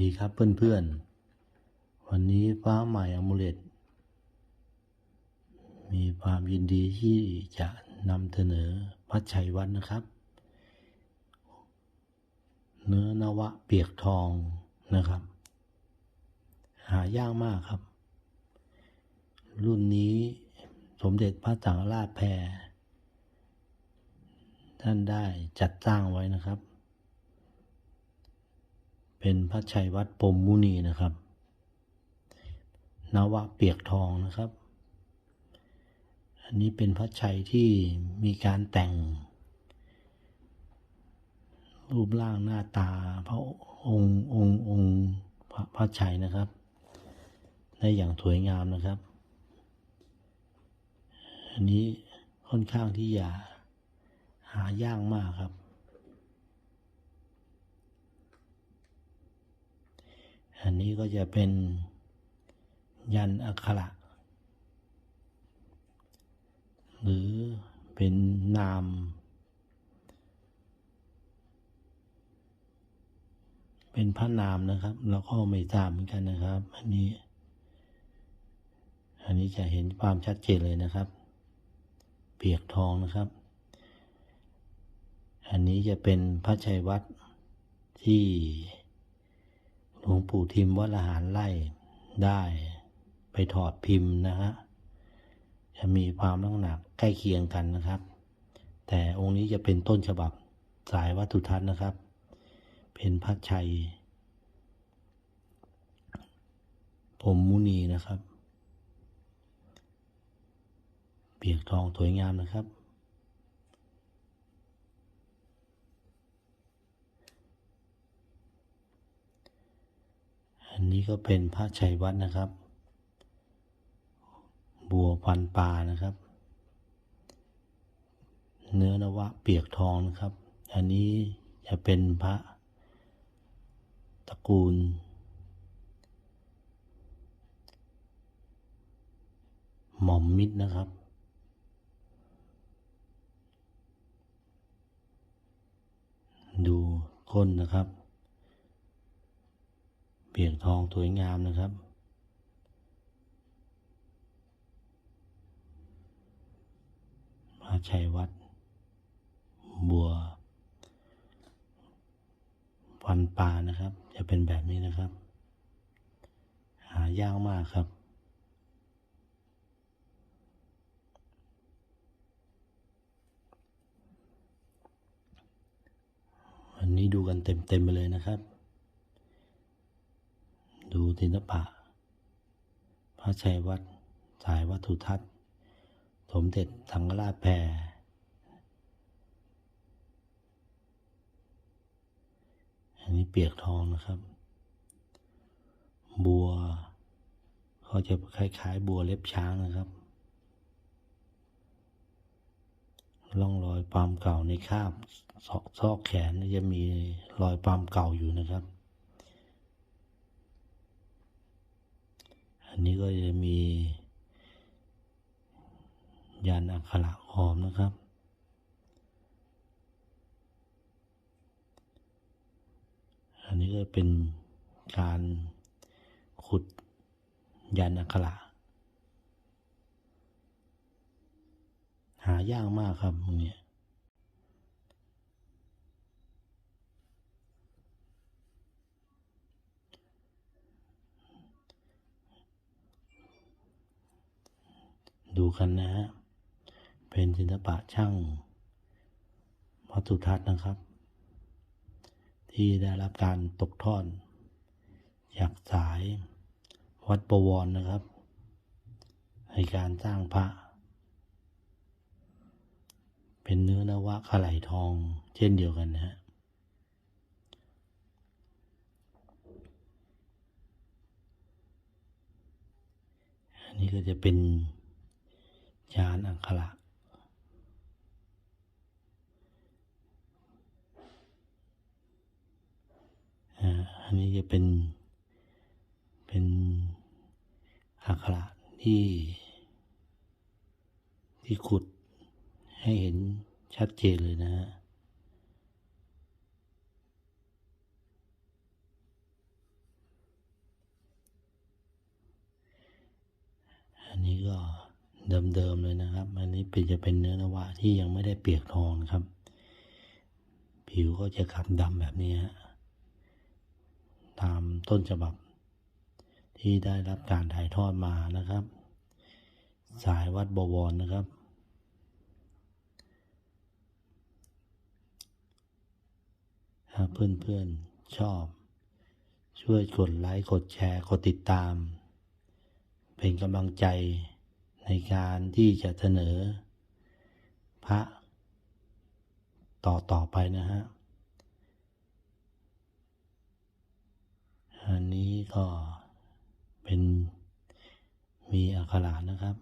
ดีครับเพื่อนๆ วันนี้ฟ้าใหม่อมูเลตมีความยินดีที่จะนำเสนอพัชชัยวัฒนนะครับ เนื้อนวะเปียกทองนะครับ หายากมากครับ รุ่นนี้สมเด็จพระสังฆราชแพรท่านได้จัดสร้างไว้นะครับ เป็นพระชัยวัดปมมุนีนะครับ นวะเปียกทองนะครับ อันนี้เป็นพระชัยที่มีการแต่ง รูปร่างหน้าตาพระองค์องค์องค์พระพระชัยนะครับ ได้อย่างสวยงามนะครับ อันนี้ค่อนข้างที่จะหายากมากครับ อันนี้ก็จะเป็นยันอักขระหรือเป็นนาม เป็นพระนามนะครับ เราก็ไม่ทราบเหมือนกันนะครับ อันนี้ อันนี้จะเห็นความชัดเจนเลยนะครับ เปียกทองนะครับ อันนี้จะเป็นพระชัยวัดที่ หลวงปู่ทิมวัดละหารไล่ได้ไปถอดพิมพ์นะฮะจะมีความน้ำหนักใกล้เคียงกันนะครับ แต่องค์นี้จะเป็นต้นฉบับสายวัตถุทัศน์นะครับ เป็นพระชัย ผมมุนีนะครับ เปียกทองสวยงามนะครับ อันนี้ ก็เป็นพระชัยวัดนะครับ บัวพันปลานะครับ เนื้อนวะเปียกทองนะครับ อันนี้จะเป็นพระตระกูล หม่อมมิตรนะครับดูก้นนะครับ เปียกทองสวยงามนะครับ พระชัยวัด บัวพันปลานะครับ จะเป็นแบบนี้นะครับ หายากมากครับวันนี้ดูกันเต็มๆไปเลยนะครับ ศิลปะ พระชัยวัดสายวัตถุทัศน์สมเด็จสังฆราชแพรอันนี้เปียกทองนะครับ บัวเขาจะคล้ายๆ บัวเล็บช้างนะครับร่องรอยปามเก่าในคาบซอกแขนจะมีรอยปามเก่าอยู่นะครับ อันนี้ก็จะมี ยันอักขระหอมนะครับ อันนี้ก็เป็นการขุดยันอักขระหายากมากครับตรง ดูกันนะฮะเป็นศิลปะช่างวัตถุทัศน์นะครับ ที่ได้รับการตกทอดจากสายวัดประวรนะครับ ในการสร้างพระ เป็นเนื้อนวะขไหลทองเช่นเดียวกันนะฮะอันนี้ก็จะเป็น ฌานอังคละอันนี้จะเป็น เป็นอักขระที่ ที่ขุดให้เห็นชัดเจนเลยนะฮะอันนี้ก็ เดิมๆเลยนะครับ อันนี้เป็นจะเป็นเนื้อนวะที่ยังไม่ได้เปียกทองนะครับ ผิวก็จะขำดำแบบนี้ตามต้นฉบับ ที่ได้รับการถ่ายทอดมานะครับ สายวัดบวรนะครับ ถ้าเพื่อนๆชอบ ช่วยกดไลค์ กดแชร์ กดติดตาม เป็นกำลังใจ ในการที่จะเสนอ พระต่อต่อไปนะฮะ อันนี้ก็เป็นมีอักขระนะครับ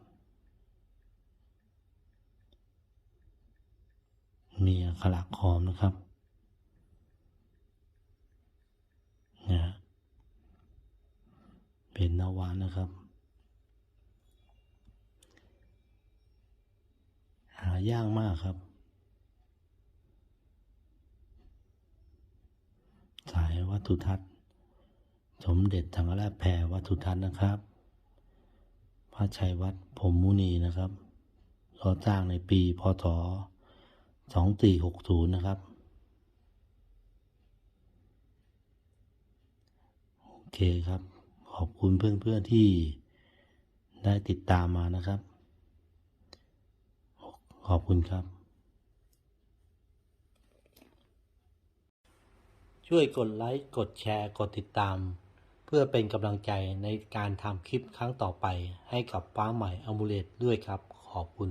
มีอักขระขอมนะครับนะฮะเป็นนวานะครับ หายากมากครับ สายวัตถุทัศน์ สมเด็จสังฆราชแพรวัตถุทัศน์นะครับ พระชัยวัดพรหมมุนีนะครับก่อสร้างในปีพศ2460 นะครับ โอเคครับ ขอบคุณเพื่อนๆที่ได้ติดตามมานะครับ ขอบคุณครับ ช่วยกดไลค์ กดแชร์ กดติดตาม เพื่อเป็นกำลังใจในการทำคลิปครั้งต่อไปให้กับฟ้าใหม่อมูเลตด้วยครับ ขอบคุณ